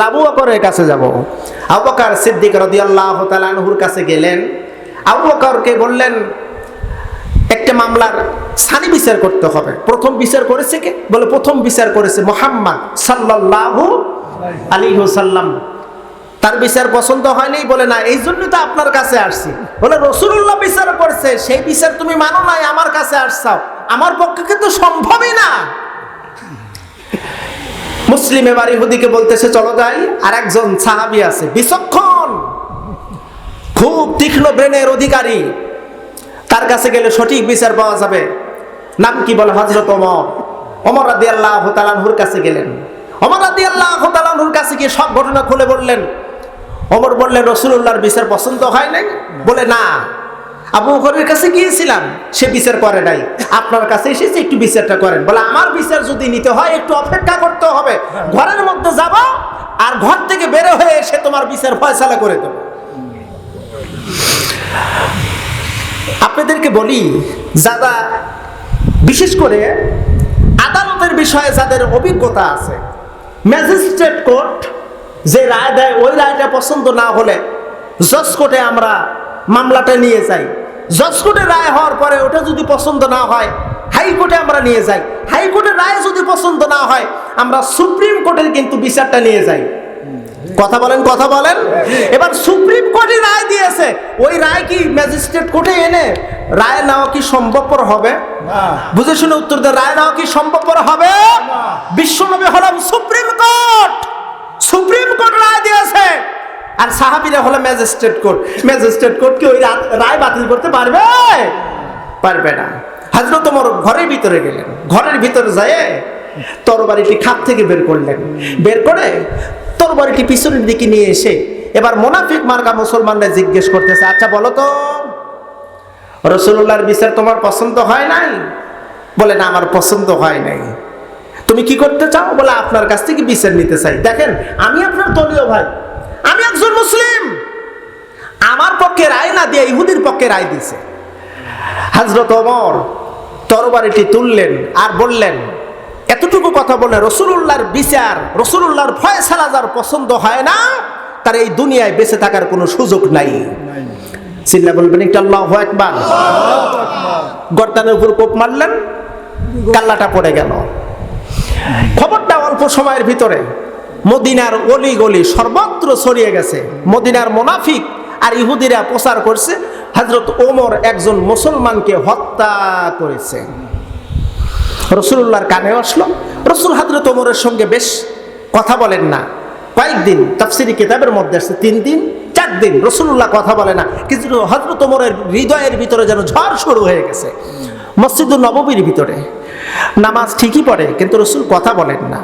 আবু বকরের কাছে যাব। আবু বকর সিদ্দিক রাদিয়াল্লাহু তাআলা আনহুর কাছে গেলেন। আবু বকরকে বললেন, একটা মামলার সানি বিচার করতে হবে। প্রথম বিচার করেছে কে? বলে, প্রথম বিচার করেছে মোহাম্মদ সাল্লাল্লাহু আলাইহি ওয়াসাল্লাম। তার বিচার পছন্দ হয়নি। বলে, না, এই জন্য তো আপনার কাছে আসছি। বলে রসুল্লাহ বিচার করছে। সেই বিচার তুমি মানো নাই, আমার কাছে আসছাও। আমার পক্ষে কিন্তু সম্ভবই না। মুসলিম এবার ইহুদিকে বলতেছে, চলো যাই আর একজন সাহাবি আছে। বিচক্ষণ, খুব তীক্ষ্ণ ব্রেনের অধিকারী। তার কাছে গেলে সঠিক বিচার পাওয়া যাবে। নাম কি বলে? হজরত অমর অমর রাদি আল্লাহ তালানহুর কাছে গেলেন। অমর রাদি আল্লাহ তালানহুর কাছে গিয়ে সব ঘটনা খুলে বললেন। অমর বললেন রসুল্লাহর বিচার পছন্দ হয় নাই? বলে, না। আবু বকরের কাছে গিয়েছিলাম, সে বিচার করে নাই। আপনার কাছে এসেছে, একটু বিচারটা করেন। বলে, আমার বিচার যদি নিতে হয়, একটু অপেক্ষা করতে হবে। ঘরের মধ্যে যাব আর ঘর থেকে বের হয়ে এসে তোমার বিচার ফয়সালা করে দেবো। আপনাদেরকে বলি, যারা বিশেষ করে আদালতের বিষয়ে যাদের অভিজ্ঞতা আছে, ম্যাজিস্ট্রেট কোর্ট যে রায় দেয়, ওই রায়টা পছন্দ না হলে জজ কোর্টে আমরা মামলাটা নিয়ে যাই। জজ কোর্টে রায় হওয়ার পরে ওটা যদি পছন্দ না হয় হাইকোর্টে আমরা নিয়ে যাই। হাইকোর্টের রায় যদি পছন্দ না হয় আমরা সুপ্রিম কোর্টের কিন্তু বিচারটা নিয়ে যাই। কথা বলেন কথা বলেন। এবার সুপ্রিম কোর্টে রায় দিয়েছে। ওই রায় কি ম্যাজিস্ট্রেট কোর্টে এনে রায় নেওয়া কি সম্ভবপর হবে? বুঝে শুনে উত্তর দেয় রায় নেওয়া কি সম্ভবপর হবে? বিশ্বনবী হলাম সুপ্রিম কোর্ট। সুপ্রিম কোর্ট রায় দিয়েছে। আর সাহাবিরা হলো ম্যাজিস্ট্রেট কোর্ট। ম্যাজিস্ট্রেট কোর্ট কি ওই রায় বাতিল করতে পারবে? পারবে না। হাজরত তোমার ঘরের ভিতরে গেলেন। ঘরের ভিতরে যায় তরবারিটি খাপ থেকে বের করলেন। বের করে তরবারিটি পিছনের দিকে নিয়ে এসে এবার মোনাফিক মার্কা মুসলমানরা জিজ্ঞেস করতেছে আচ্ছা বলো তো, রসুল্লাহর বিচার তোমার পছন্দ হয় নাই? বলে, না, আমার পছন্দ হয় নাই। তুমি কি করতে চাও? বলে, আপনার কাছ থেকে বিচার নিতে চাই। দেখেন, আমি আপনার দলীয় ভাই। আমি একজন মুসলিম। আমার পক্ষে রায় না দিয়ে ইহুদির পক্ষে রায় দিছে। হাজরত ওমর তরবারিটি তুললেন আর বললেন, এতটুকু কথা বলে রসুল্লাহর বিচার রসুল্লাহর ফয়সালা যার পছন্দ হয় না, তার এই দুনিয়ায় বেঁচে থাকার কোনো সুযোগ নাই। চিল্লা বলবেন একটু, আল্লাহ একবার গর্দানের উপর কোপ মারলেন, কাল্লাটা পড়ে গেল। খবরটা অল্প সময়ের ভিতরে মদিনার অলি গলি সর্বত্র ছড়িয়ে গেছে। মদিনার মোনাফিক আর ইহুদিরা প্রচার করছে। হজরত ওমর একজন মুসলমানকে হত্যা করেছে। রসুল্লাহর কানে আসলো। রসুল হজরত ওমরের সঙ্গে বেশ কথা বলেন না। কয়েকদিন তাফসিরি কিতাবের মধ্যে আসছে, তিন দিন, চার দিন রসুল্লাহ কথা বলে না। কিন্তু হজরত ওমরের হৃদয়ের ভিতরে যেন ঝড় শুরু হয়ে গেছে। মসজিদুল নববীর ভিতরে। নামাজ ঠিকই পড়ে, কিন্তু রসুল কথা বলেন না।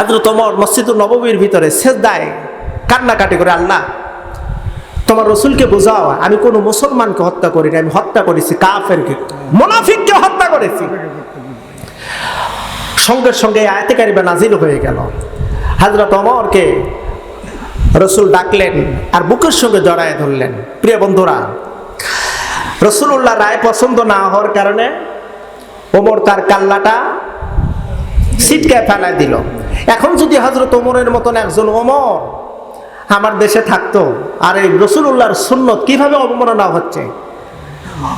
হজরত ওমর মসজিদুল নববীর ভিতরে সেজদায় কান্নাকাটি করে, আল্লাহ, তোমার রসুলকে বোঝাও, আমি কোনো মুসলমানকে হত্যা করিনি আমি হত্যা করেছি, কাফেরকে, মোনাফিককে হত্যা করেছি। সঙ্গে সঙ্গে আয়তে কারিবা নাজিল হয়ে গেল। হাজরত অমরকে রসুল ডাকলেন আর বুকের সঙ্গে জড়ায় ধরলেন। প্রিয় বন্ধুরা রসুল্লাহ রায় পছন্দ না হওয়ার কারণে ওমর তার কাল্লাটা সিটকায় ফেলায় দিল। এখন যদি হজরত ওমরের মতন একজন ওমর আমার দেশে থাকতো, আর এই রসুল্লাহর সুন্নত কীভাবে অবমাননা হচ্ছে?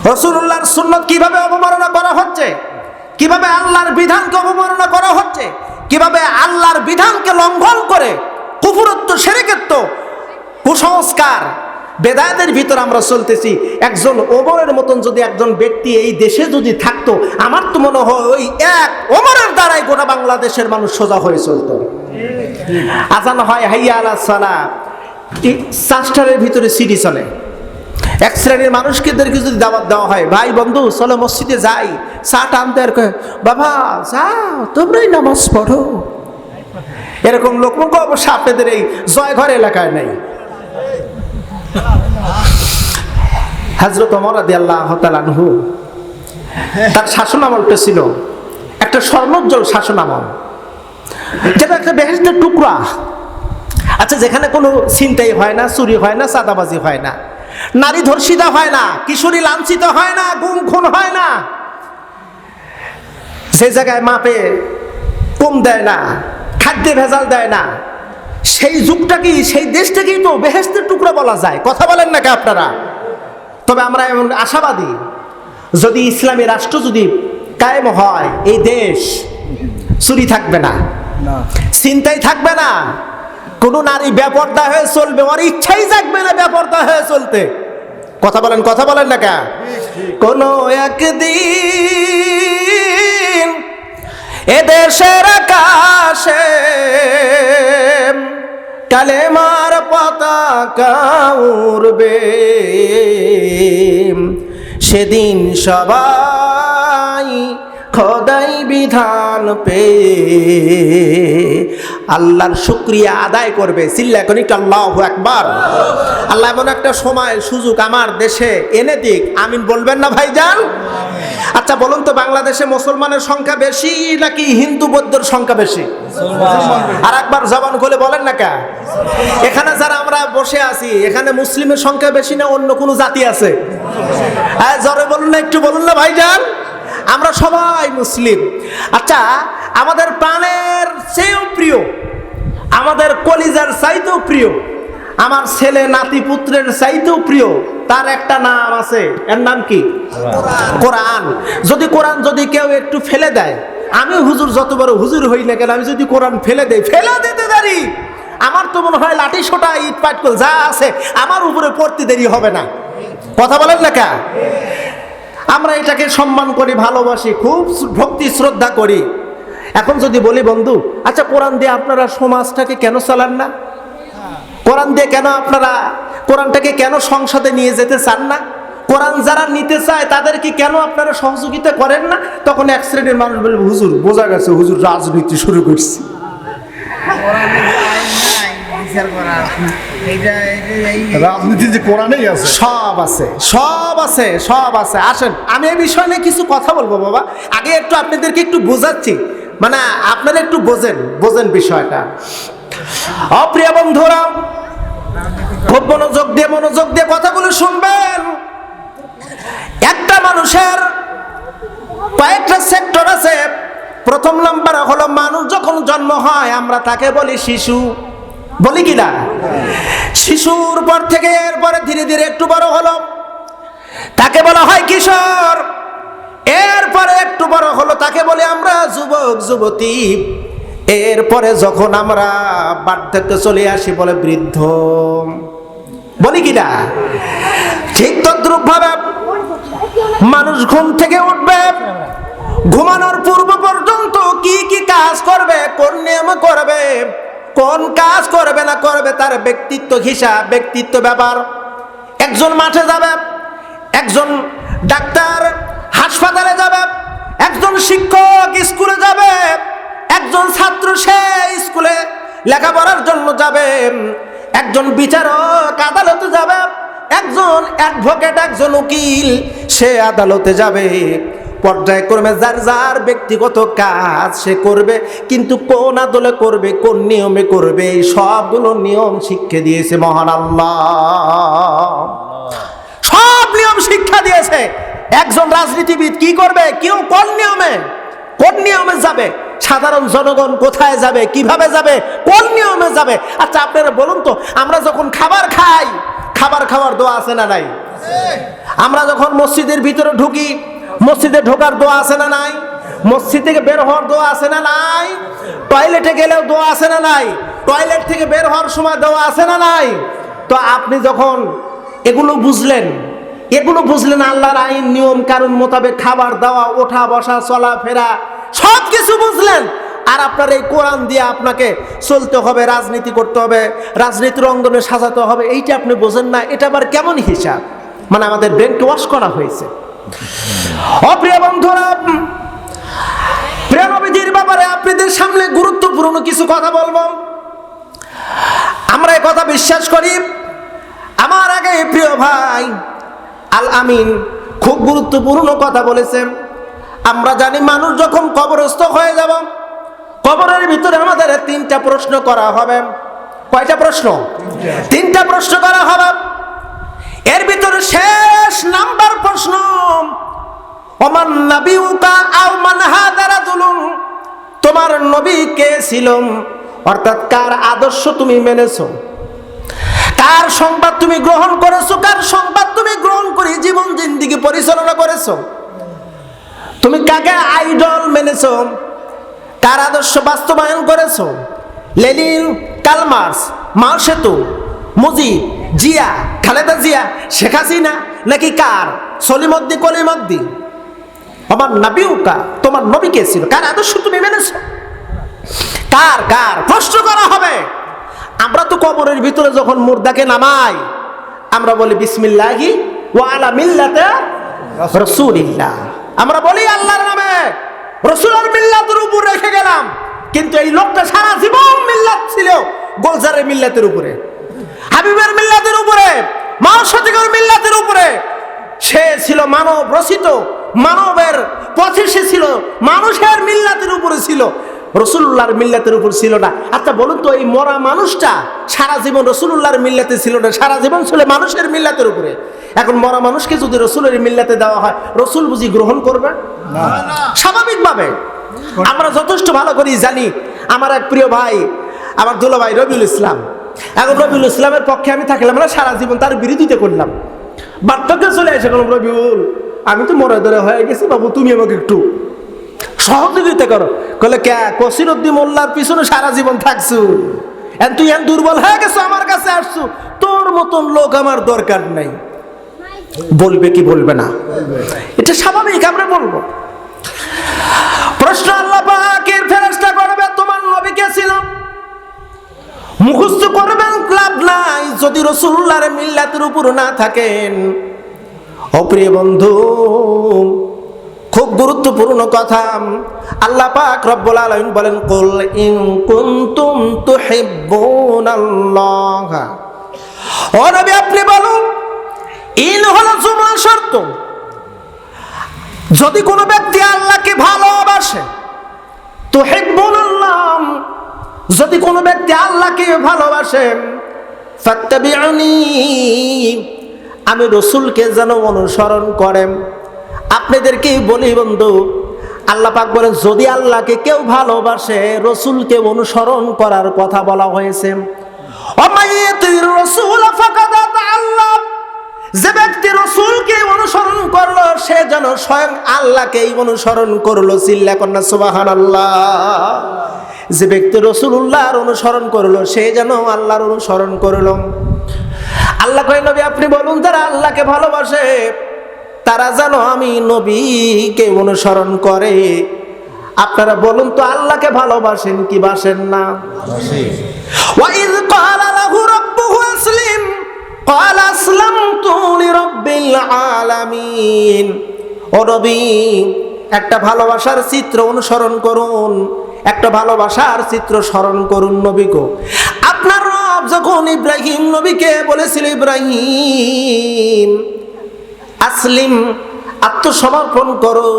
রসুল্লাহর সুন্নত কীভাবে অবমাননা করা হচ্ছে? কীভাবে আল্লাহর বিধানকে অবমাননা করা হচ্ছে? কীভাবে আল্লাহর বিধানকে লঙ্ঘন করে কুফুরত্ব, সেরেকেত্ব, কুসংস্কার বেদায়তের ভিতর আমরা চলতেছি। একজন ওমরের মতন যদি একজন ব্যক্তি এই দেশে যদি থাকতো, আমার তো মনে হয় ওই এক ওমরের দ্বারাই গোটা বাংলাদেশের মানুষ সোজা হয়ে চলতো। আজান হয়, হাইয়া আলা সালা। চাষটারের ভিতরে সিডি চলে। এক শ্রেণির মানুষকেদেরকে যদি দাওয়াত দেওয়া হয়, ভাই, বন্ধু, চলো মসজিদে যাই। চা টানতে আর বাবা, যাও, তোমরাই নামাজ পড়ো। এরকম লোকমুখ অবশ্য আপনাদের এই জয়ঘর এলাকায় নেই। হাজরত অমর আদি আল্লাহ তালানহু তার শাসন আমলটা ছিল একটা স্বর্ণোজ্জ্বল শাসন আমল যেটা একটা বেহেস্তের টুকরা। আচ্ছা যেখানে কোনো চিন্তাই হয় না, চুরি হয় না, চাঁদাবাজি হয় না, নারী ধর্ষিতা হয় না, কিশোরী লাঞ্ছিত হয় না, গুম খুন হয় না সেই জায়গায় মাপে কম দেয় না, খাদ্যে ভেজাল দেয় না সেই যুগটাকেই সেই দেশটাকেই তো বেহেস্তের টুকরা বলা যায়। কথা বলেন নাকি আপনারা? তবে আমরা এমন আশাবাদী যদি ইসলামী রাষ্ট্র যদি কায়েম হয় এই দেশ চুরি থাকবে না চিন্তাই থাকবে না কোনো নারী ব্যাপারটা হয়ে চলবে ওর ইচ্ছাই থাকবে না ব্যাপারটা হয়ে চলতে। কথা বলেন কথা বলেন না কা? কোনো একদিন এদেশের আকাশে কালেমার পতাকা উড়বে। সেদিন সবাই খোদাই বিধান পে আল্লাহর শুক্রিয়া আদায় করবে। সিল্লা এখন আল্লাহ একবার আল্লাহ এমন একটা সময়, সুযোগ আমার দেশে এনে দিক। আমিন বলবেন না ভাইজান? আচ্ছা বলুন তো বাংলাদেশে মুসলমানের সংখ্যা বেশি নাকি হিন্দু বৌদ্ধর সংখ্যা বেশি? আর একবার জবান খুলে বলেন না কা? এখানে যারা আমরা বসে আছি এখানে মুসলিমের সংখ্যা বেশি না অন্য কোনো জাতি আছে? হ্যাঁ জরে বলুন না একটু বলুন না ভাইজান। আমরা সবাই মুসলিম। আচ্ছা আমাদের প্রাণের চেয়েও প্রিয় আমাদের কলিজার চাইতেও প্রিয় আমার ছেলে নাতি পুত্রের চাইতেও প্রিয় তার একটা নাম আছে, এর নাম কি? কোরআন। যদি কোরআন যদি কেউ একটু ফেলে দেয়, আমি হুজুর যত বড় হুজুর হই না কেন, আমি যদি কোরআন ফেলে দেই, ফেলে দিতে পারি আমার তো মনে হয় লাঠি সোটা ইট পাট করে যা আছে, আমার উপরে পড়তে দেরি হবে না। কথা বলেন না কা? আমরা এটাকে সম্মান করি, ভালোবাসি, খুব ভক্তি, শ্রদ্ধা করি। এখন যদি বলি, বন্ধু আচ্ছা কোরআন দিয়ে আপনারা সমাজটাকে কেন চালান না? কোরআন দিয়ে কেন আপনারা কোরআনটাকে কেন সংসদে নিয়ে যেতে চান না? কোরআন যারা নিতে চায়, তাদেরকে কেন আপনারা সহযোগিতা করেন না? তখন এক শ্রেণির মানুষ বলবে হুজুর, বোঝা গেছে হুজুর রাজনীতি শুরু করছে। রাজনীতি যে আছে। সব আছে সব আছে সব আছে। আসেন, আমি নিয়ে কিছু কথা বলব বাবা। আগে একটু আপনাদেরকে একটু বোঝাচ্ছি। মানে আপনারা একটু বোঝেন বোঝেন বিষয়টা। অপ্রিয় বন্ধুরা খুব মনোযোগ দিয়ে মনোযোগ দিয়ে কথাগুলো শুনবেন। একটা মানুষের কয়েকটা সেক্টর আছে। প্রথম নাম্বার হলো মানুষ যখন জন্ম হয়, আমরা তাকে বলি শিশু। বলি কি না? শিশুর পর থেকে এরপরে ধীরে ধীরে একটু বড় হলো। তাকে বলা হয় কিশোর। এরপরে একটু বড় হলো, তাকে বলি আমরা যুবক, যুবতী। এরপরে যখন আমরা বার্ধক্যে চলে আসি, বলে বৃদ্ধ। বলি কি না? ঠিক তদ্রুপ ভাবে মানুষ ঘুম থেকে উঠবে। ঘুমানোর পূর্ব পর্যন্ত কি কি কাজ করবে, কোন নিয়ম করবে, কোন কাজ করবে না করবে, তার ব্যক্তিত্ব হিসাব, ব্যক্তিত্ব ব্যাপার। একজন মাঠে যাবে, একজন ডাক্তার হাসপাতালে যাবে, একজন শিক্ষক স্কুলে যাবে, একজন ছাত্র সে স্কুলে লেখাপড়ার জন্য যাবে। একজন বিচারক আদালতে যাবে, একজন অ্যাডভোকেট একজন উকিল, সে আদালতে যাবে। পর্যায়ক্রমে যার যার ব্যক্তিগত কাজ সে করবে, কিন্তু কোন আদলে করবে, কোন নিয়মে করবে, সবগুলো নিয়ম শিক্ষা দিয়েছে মহান আল্লাহ। সব নিয়ম শিক্ষা দিয়েছে। একজন রাজনীতিবিদ কি করবে? কেউ কোন নিয়মে কোন নিয়মে যাবে? সাধারণ জনগণ কোথায় যাবে, কীভাবে যাবে, কোন নিয়মে যাবে? আচ্ছা আপনারা বলুন তো, আমরা যখন খাবার খাই, খাবার খাওয়ার দোয়া আছে না নাই? আমরা যখন মসজিদের ভিতরে ঢুকি, মসজিদে ঢোকার দোয়া আছে না নাই? মসজিদ থেকে বের হওয়ার দোয়া আছে না নাই? টয়লেটে গেলেও দোয়া আছে না নাই? টয়লেট থেকে বের হওয়ার সময় দোয়া আছে না নাই? তো আপনি যখন এগুলো বুঝলেন এগুলো বুঝলেন আল্লাহর আইন, নিয়ম কারণ মোতাবেক খাবার দাওয়া, ওঠা, বসা চলাফেরা সব কিছু বুঝলেন। আর আপনার এই কোরআন দিয়ে আপনাকে চলতে হবে, রাজনীতি করতে হবে, রাজনীতির অঙ্গনে সাজাতে হবে, এইটা আপনি বোঝেন না, এটা আবার কেমন হিসাব? মানে আমাদের ব্রেনকে ওয়াশ করা হয়েছে। অপ্রিয় বন্ধুরা, প্রিয় নবীজির ব্যাপারে আপনাদের সামনে গুরুত্বপূর্ণ কিছু কথা বলব। আমরা কথা বিশ্বাস করি, আমার আগে প্রিয় ভাই আল আমিন খুব গুরুত্বপূর্ণ কথা বলেছেন। আমরা জানি মানুষ যখন কবরস্থ হয়ে যাব, কবরের ভিতরে আমাদের তিনটা প্রশ্ন করা হবে। কয়টা প্রশ্ন? তিনটা প্রশ্ন করা হবে। এর ভিতরে শেষ নাম্বার প্রশ্ন, ওমান নাবিউকা আও মান হাদা রাজুলুন তোমার নবী কে ছিল? অর্থাৎ কার আদর্শ তুমি মেনেছো? কার সংবাদ তুমি গ্রহণ করেছ? কার সংবাদ তুমি গ্রহণ করে জীবন, জিন্দিগি পরিচালনা করেছ? তুমি কাকে আইডল মেনেছ? কার আদর্শ বাস্তবায়ন করেছ? লেনিন, কালমার্স মাও সেতু, মুজিব, জিয়া, খালেদা জিয়া, শেখ হাসিনা নাকি কার? সলিমদ্দি, কলিমদ্দি। আমার নাবিউকা তোমার নবী কে ছিল? কার আদর্শ তুমি মেনেছ? কার কার? প্রশ্ন করা হবে। আমরা তো কবরের ভিতরে যখন মুর্দাকে নামাই, আমরা বলি, বিসমিল্লাহি ওয়া আলা মিল্লাতে রাসূলিল্লাহ। আমরা বলি আল্লাহর নামে। রসুলের মিল্লাতের উপর রেখে গেলাম। কিন্তু এই লোকটা সারা জীবন মিল্লাত ছিল গোলজারের মিল্লাতের উপরে। হাবিবের মিল্লাতের উপরে মানসতিকের মিল্লাতের উপরে। সে ছিল মানব রচিত, মানবের পথে সে ছিল, মানুষের মিল্লাতের উপরে ছিল। রসুল্লাহর মিল্লাতের উপর ছিল না। আচ্ছা বলুন তো এই মরা মানুষটা সারা জীবন রসুল্লাহর মিল্লাতে ছিল না? সারা জীবন ছিল মানুষের মিল্লাতের উপরে। এখন মরা মানুষকে যদি রসুলের মিল্লাতে দেওয়া হয় রসুল বুঝি গ্রহণ করবে? স্বাভাবিকভাবে। আমরা যথেষ্ট ভালো করি জানি। আমার এক প্রিয় ভাই আমার দুলো ভাই রবিউল ইসলাম। এখন রবিউল ইসলামের পক্ষে আমি থাকলাম না সারা জীবন তার বিরোধিতা করলাম। বার্ধক্য চলে এসে গেলাম রবিউল আমি তো মরে ধরে হয়ে গেছি বাবু তুমি আমাকে একটু সহযোগিতা করো। কলে কে? কসিরুদ্দিন মোল্লার পিছনে সারা জীবন থাকছু? এন তুই এন দুর্বল হয়ে গেছো, আমার কাছে আসছু? তোর মতন লোক আমার দরকার নাই। বলবে কি বলবে না? এটা স্বাভাবিক, আমরা বলব। প্রশ্ন আল্লাহ পাকের ফেরেশতা করবে, তোমার নবী কে ছিল মুখস্থ করবেন, লাভ নাই। যদি রসুল্লাহর মিল্লাতের উপর না থাকেন অপ্রিয় বন্ধু খুব গুরুত্বপূর্ণ কথা। আল্লাহ পাক রব্বুল আলামিন বলেন, কুল ইন কুনতুম তুহিব্বুনাল্লাহ। ও নবী, আপনি বলুন, ইন হলো জুমলা শর্ত। যদি কোনো ব্যক্তি আল্লাহকে ভালোবাসে তো আল্লাহ যদি কোনো ব্যক্তি আল্লাহকে ভালোবাসে, ফাত্তাবিউনি। আমি রসুলকে যেন অনুসরণ করেন। আপনাদেরকে বলি বন্ধু, আল্লাহ পাক বলেন, যদি আল্লাহকে কেউ ভালোবাসে, রসুলকে অনুসরণ করার কথা বলা হয়েছে। রাসূল আল্লাহ যে ব্যক্তি রসুলকে অনুসরণ করল, সে যেন স্বয়ং আল্লাহকেই অনুসরণ করল। চিল্লা কন্যা সুবাহান আল্লাহ যে ব্যক্তি রসুল্লাহর অনুসরণ করল, সে যেন আল্লাহর অনুসরণ করল। আল্লাহ কয় আপনি বলুন তারা আল্লাহকে ভালোবাসে তারা যেন আমি নবীকে অনুসরণ করে আপনারা বলুন তো আল্লাহকে ভালোবাসেন কি বাসেন না وإذ قال له ربه أسلم قال أسلمت لرب العالمين ও নবী একটা ভালোবাসার চিত্র অনুসরণ করুন একটা ভালোবাসার চিত্র স্মরণ করুন নবী গো আপনার রব যখন ইব্রাহিম নবীকে বলেছিল ইব্রাহিম আসলিম, আত্মসমর্পণ করো।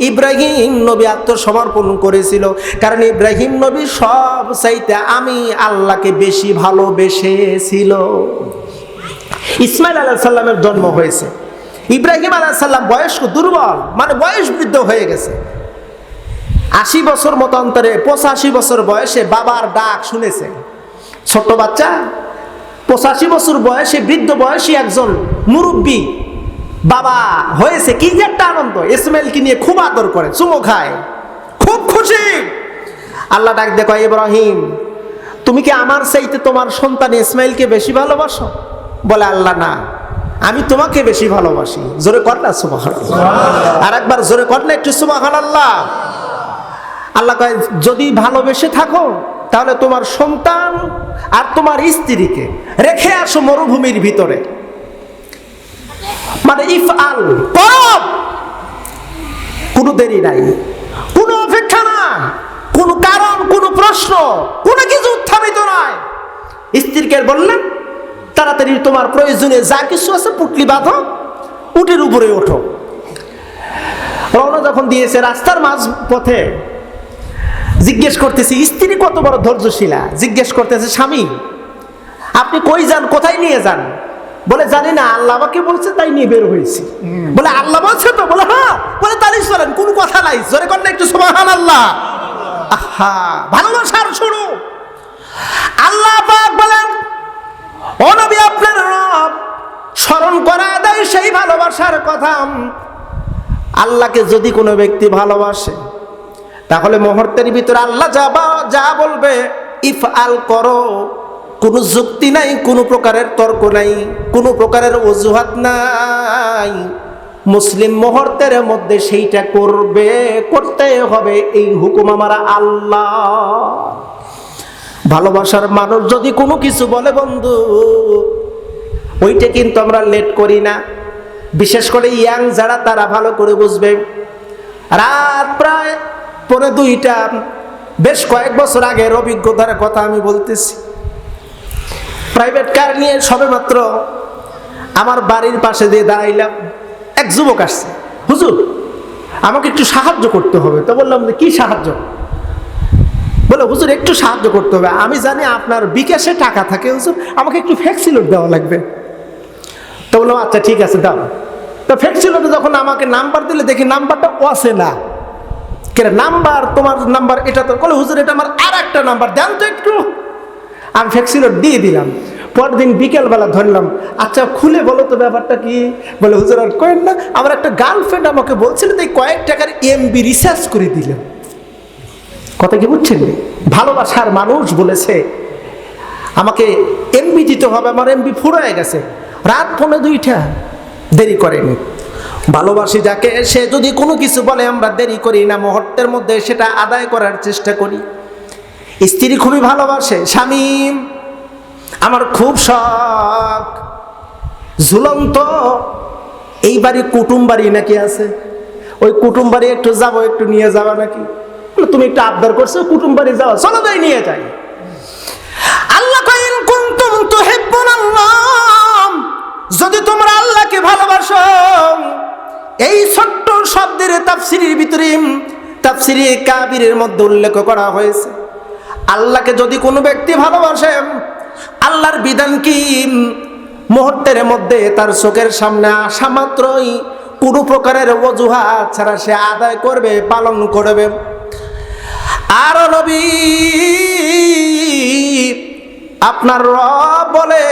ইব্রাহিম নবী আত্মসমর্পণ করেছিল। কারণ ইব্রাহিম নবী সব চাইতে আমি আল্লাহকে বেশি ভালোবেসেছিল। ইসমাইল আলাহ সাল্লামের জন্ম হয়েছে। ইব্রাহিম আলাহ সাল্লাম বয়স্ক, দুর্বল মানে বয়স বৃদ্ধ হয়ে গেছে। আশি বছর মতো অন্তরে, পঁচাশি বছর বয়সে বাবার ডাক শুনেছে। ছোট্ট বাচ্চা, পঁচাশি বছর বয়সে, বৃদ্ধ বয়সী একজন মুরব্বী। বাবা হয়েছে কি? যে একটা আনন্দ। ইসমাইলকে নিয়ে খুব আদর করে চুমো খায়। খুব খুশি। আল্লাহ ডাক দেখো ইব্রাহিম তুমি কি আমার চাইতে তোমার সন্তান ইসমাইলকে বেশি ভালোবাসো? বলে আল্লাহ না। আমি তোমাকে বেশি ভালোবাসি। জোরে কর না সুবাহান আর একবার জোরে কর না একটু সুবাহান আল্লাহ আল্লাহ কয় যদি ভালোবেসে থাকো তাহলে তোমার সন্তান আর তোমার স্ত্রীকে রেখে আসো মরুভূমির ভিতরে। মানে ইফ আল করব। কোনো দেরি নাই, কোনো অপেক্ষা না কোনো কারণ, কোনো প্রশ্ন, কোনো কিছু উত্থাপিত নয় স্ত্রীকে বললেন তাড়াতাড়ি তোমার প্রয়োজনে যা কিছু আছে পুটলি বাঁধো, উটের উপরে ওঠো। রওনা যখন দিয়েছে রাস্তার মাঝ পথে জিজ্ঞেস করতেছি, স্ত্রী কত বড় ধৈর্যশীলা? জিজ্ঞেস করতেছে, স্বামী, আপনি কই যান, কোথায় নিয়ে যান? বলে জানি না আল্লাহ আমাকে বলছে তাই নিয়ে বের হয়েছি। বলে আল্লাহ বলছে তো? বলে হ্যাঁ। বলে তাহলে চলেন কোনো কথা নাই। জোরে কর না একটু সমাহান আল্লাহ আহা ভালোবাসার শুরু আল্লাহ পাক বলেন ও নবী আপনার রব স্মরণ করা দেয় সেই ভালোবাসার কথা। আল্লাহকে যদি কোনো ব্যক্তি ভালোবাসে তাহলে মুহূর্তের ভিতরে আল্লাহ যা বা- যা বলবে ইফ আল করো। কোনো যুক্তি নাই, কোনো প্রকারের তর্ক নাই, কোনো প্রকারের অজুহাত নাই। মুসলিম মুহূর্তের মধ্যে সেইটা করবে, করতে হবে, এই হুকুম আমার আল্লাহ। ভালোবাসার মানুষ যদি কোনো কিছু বলে, বন্ধু, ওইটা কিন্তু আমরা লেট করি না। বিশেষ করে ইয়াং যারা, তারা ভালো করে বুঝবে। রাত প্রায় পরে দুইটা, বেশ কয়েক বছর আগের অভিজ্ঞতার কথা আমি বলতেছি। প্রাইভেট কার নিয়ে সবেমাত্র আমার বাড়ির পাশে দিয়ে দাঁড়াইলাম, এক যুবক আসছে। হুজুর, আমাকে একটু সাহায্য করতে হবে। তো বললাম যে কি সাহায্য? বলে, হুজুর, একটু সাহায্য করতে হবে। আমি জানি আপনার বিকাশে টাকা থাকে, হুজুর। আমাকে একটু ফ্যাক্সিলোড দেওয়া লাগবে। তো বললাম আচ্ছা ঠিক আছে, দাও। তো ফ্যাক্সিলোডে যখন আমাকে নাম্বার দিলে, দেখি নাম্বারটা ওয়াসে না। কেন নাম্বার? তোমার নাম্বার, এটা তো? বলে, হুজুর, এটা আমার আর একটা নাম্বার। দেন তো একটু। আমি ফ্যাক্সিলোড দিয়ে দিলাম। পরের দিন বিকেলবেলা ধরলাম আচ্ছা খুলে বলো তো ব্যাপারটা কি? বলে, হুজুর, আর কয়েন না, আমার একটা গার্লফ্রেন্ড আমাকে বলছিল তাই কয়েক টাকার এমবি রিসার্চ করে দিলাম কথা কি বুঝছেন? ভালোবাসার মানুষ বলেছে, আমাকে এমবি দিতে হবে, আমার এমবি ফুরায় গেছে। রাত পৌনে দুইটা, দেরি করেনি। ভালোবাসি যাকে, সে যদি কোনো কিছু বলে, আমরা দেরি করি না, মুহূর্তের মধ্যে সেটা আদায় করার চেষ্টা করি। স্ত্রী খুবই ভালোবাসে স্বামী আমার খুব শখ। ঝুলন্ত। এই বাড়ি কুটুম বাড়ি নাকি আছে? ওই কুটুম বাড়ি একটু যাব, একটু নিয়ে যাবা নাকি? তুমি একটু আবদার করছ, কুটুম বাড়ি যাওয়া চলো যাই নিয়ে যাই। আল্লাহ কুনতুম আল্লাহ। যদি তোমরা আল্লাহকে ভালোবাসো, এই ছোট্ট শব্দের তাফসিরের ভিতরে তাফসিরে কাবিরের মধ্যে উল্লেখ করা হয়েছে। আল্লাহকে যদি কোনো ব্যক্তি ভালোবাসে, আল্লাহর বিধান কি? মুহূর্তের মধ্যে তার চোখের সামনে আসা মাত্রই কোনো প্রকারের অজুহাত ছাড়া সে আদায় করবে, পালন করবে। আর নবী, আপনার রব বলে,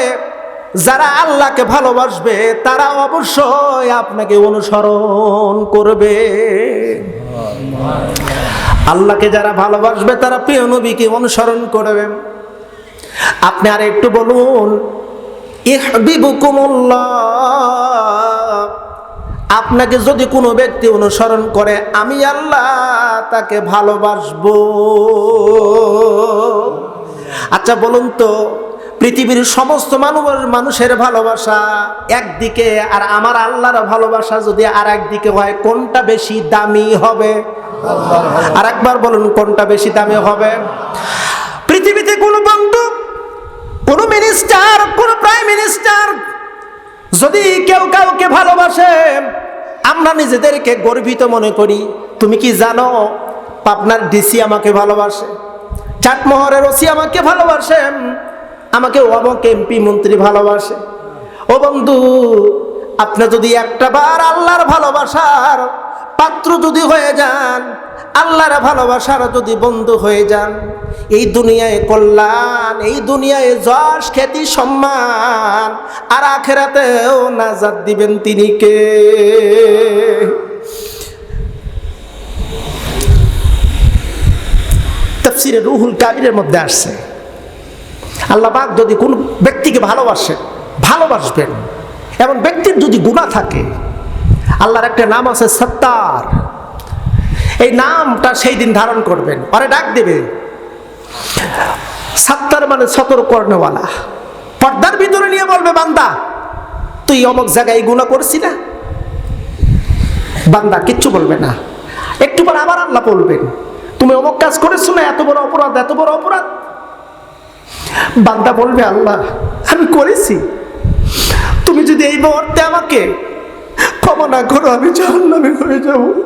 যারা আল্লাহকে ভালোবাসবে, তারা অবশ্যই আপনাকে অনুসরণ করবে। আল্লাহকে যারা ভালোবাসবে তারা প্রিয় নবীকে অনুসরণ করবে। আপনি আর একটু বলুন আপনাকে যদি কোনো ব্যক্তি অনুসরণ করে, আমি আল্লাহ তাকে ভালোবাসবো। আচ্ছা বলুন তো, পৃথিবীর সমস্ত মানুষের মানুষের ভালোবাসা একদিকে আর আমার আল্লাহর ভালোবাসা যদি আর একদিকে হয়, কোনটা বেশি দামি হবে? আর একবার বলুন, কোনটা বেশি দামি হবে? পৃথিবীতে কোনো বন্ধু, কোনো মিনিস্টার কোনো প্রাইম মিনিস্টার যদি কেউ কাউকে ভালোবাসে, আমরা নিজেদেরকে গর্বিত মনে করি। তুমি কি জানো, পাবনার ডিসি আমাকে ভালোবাসে, চাটমোহরের ওসি আমাকে ভালোবাসেন আমাকে অমক এমপি মন্ত্রী ভালোবাসে। ও বন্ধু, আপনি যদি একটা বার আল্লাহর ভালোবাসার পাত্র যদি হয়ে যান, আল্লাহর ভালোবাসার যদি বন্ধু হয়ে যান, এই দুনিয়ায় কল্যাণ, এই দুনিয়ায় যশ, খ্যাতি, সম্মান, আর আখেরাতেও নাজাদ দিবেন তিনি কে? তাফসিরে রুহুল কাবিরের মধ্যে আসছে। আল্লাহ পাক যদি কোন ব্যক্তিকে ভালোবাসে, ভালোবাসবেন এমন ব্যক্তির যদি গুণা থাকে আল্লাহর একটা নাম আছে সত্তার। এই নামটা সেই দিন ধারণ করবেন। পরে ডাক দেবে। সাত্তার মানে সতর কর্ণওয়ালা পর্দার ভিতরে নিয়ে বলবে, বান্দা, তুই অমক জায়গায় গুণা করছি না। বান্দা, কিচ্ছু বলবে না। একটু পর আবার আল্লাহ বলবেন, তুমি অমক কাজ করেছ না? এত বড় অপরাধ, এত বড় অপরাধ? বান্দা বলবে, আল্লাহ, আমি করেছি। তুমি যদি এই মুহূর্তে আমাকে ক্ষমা করো, আমি জাহান্নামে হয়ে যাব।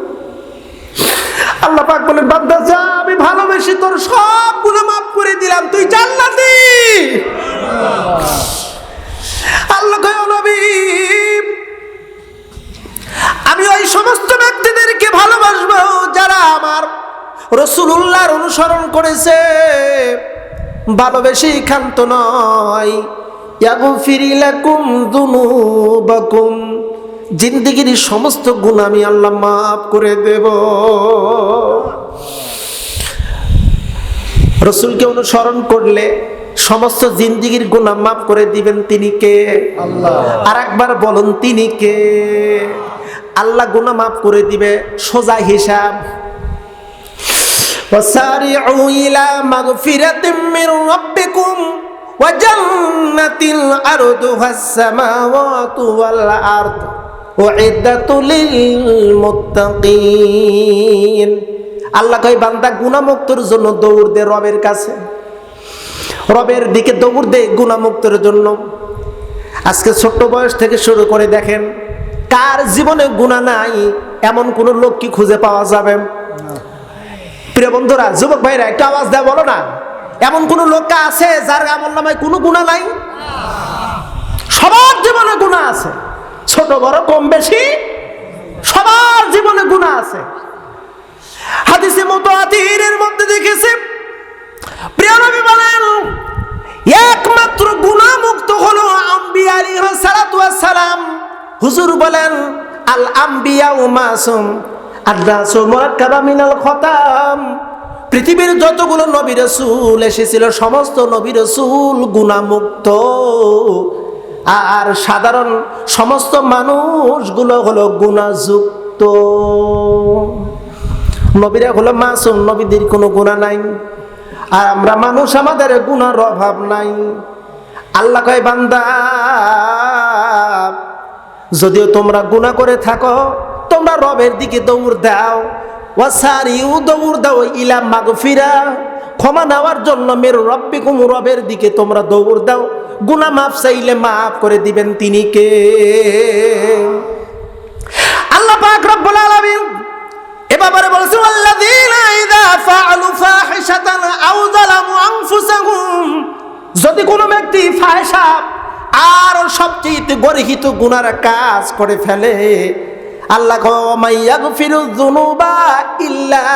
আল্লাহ পাক বলেন, বান্দা, যা আমি ভালোবেসে তোর সবগুলো মাফ করে দিলাম, তুই জান্নাতি। আল্লাহ কয়, "ও নবী, আমি ওই সমস্ত ব্যক্তিদেরকে ভালোবাসবো যারা আমার রসুল্লাহর অনুসরণ করেছে। ভালোবেসে ক্ষান্ত নয়। ইয়াগফিরি লাকুম যুনুবাকুম জিন্দিগির সমস্ত গুণ আমি আল্লাহ মাফ করে দেব রসুলকে অনুসরণ করলে সমস্ত জিন্দিগির গুণা মাফ করে দিবেন তিনি কে আল্লাহ আর একবার বলুন তিনি কে আল্লাহ গুণা মাফ করে দিবে সোজা হিসাব وسارعوا إلى مغفرة من ربكم وجنة أرضها السماوات والأرض আল্লাহ কয়, বান্দা গুণামুক্তর জন্য দৌড় দে রবের কাছে। রবের দিকে দৌড় দে গুণামুক্তর জন্য। আজকে ছোট্ট বয়স থেকে শুরু করে দেখেন, কার জীবনে গুণা নাই, এমন কোনো লোক কি খুঁজে পাওয়া যাবে? প্রিয় বন্ধুরা, যুবক ভাইরা, একটু আওয়াজ দেয় বলো না। এমন কোনো লোক আছে যার আমল নামায় কোনো গুণা নাই? সবার জীবনে গুণা আছে। ছোট বড় কম বেশি সবার জীবনে গুণা আছে। হাদিসে মতো আতিরের মধ্যে দেখেছি, প্রিয় নবী বলেন, একমাত্র গুণামুক্ত হলো আম্বিয়া আলাইহিস সালাতু সালাম। হুজুর বলেন, আল আম্বিয়া ও মাসুম আদাসু মুরাক্কাবা মিনাল খতাম। পৃথিবীর যতগুলো নবী রসুল এসেছিল, সমস্ত নবী রসুল গুণামুক্ত। আর সাধারণ সমস্ত মানুষগুলো হলো গুণাযুক্ত। নবীরা হলো মাসুম, নবীদের কোনো গুণা নাই। আর আমরা মানুষ, আমাদের গুণার অভাব নাই। আল্লাহ কয়, বান্দা, যদিও তোমরা গুণা করে থাকো, তোমরা রবের দিকে দৌড় দাও। ওয়াসারিউ, দৌড় দাও ইলা মাগফিরা। ক্ষমা নেওয়ার জন্য মেরু রব্বি কুম রবের দিকে তোমরা দৌড় দাও। গুণা মাফ চাইলে মাফ করে দিবেন তিনি কে? আল্লাহ পাক রব্বুল আলামিন এ ব্যাপারে বলেছে আল্লাযীনা ইযা ফাআলু ফাহিশাতান আও যালামু আনফুসাহুম। যদি কোনো ব্যক্তি ফাহিশা আর সবচেয়ে গর্হিত গুনার কাজ করে ফেলে, আল্লাহ কয় মাইয়াগফিরু যুনুবা ইল্লা,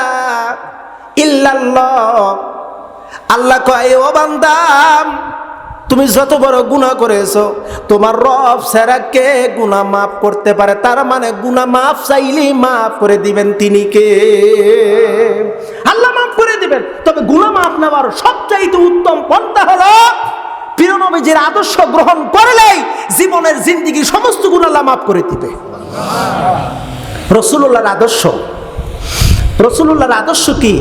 ইল্লাল্লাহ। আল্লাহ কয় ও বান্দাম তুমি যত বড় গুনাহ করেছ, তোমার রব সেরা কে গুনাহ মাফ করতে পারে? তার মানে গুনাহ মাফ চাইলেই মাফ করে দিবেন তিনি কে? আল্লাহ মাফ করে দিবেন। তবে গুনাহ মাফ নেওয়ার সবচাইতে উত্তম পন্থা হলো, প্রিয় নবীজির আদর্শ গ্রহণ করলেই জীবনের জিন্দিগি সমস্ত গুনাহ আল্লাহ মাফ করে দিবে। রসুল্লাহর আদর্শ। রসুল্লাহর আদর্শ কি?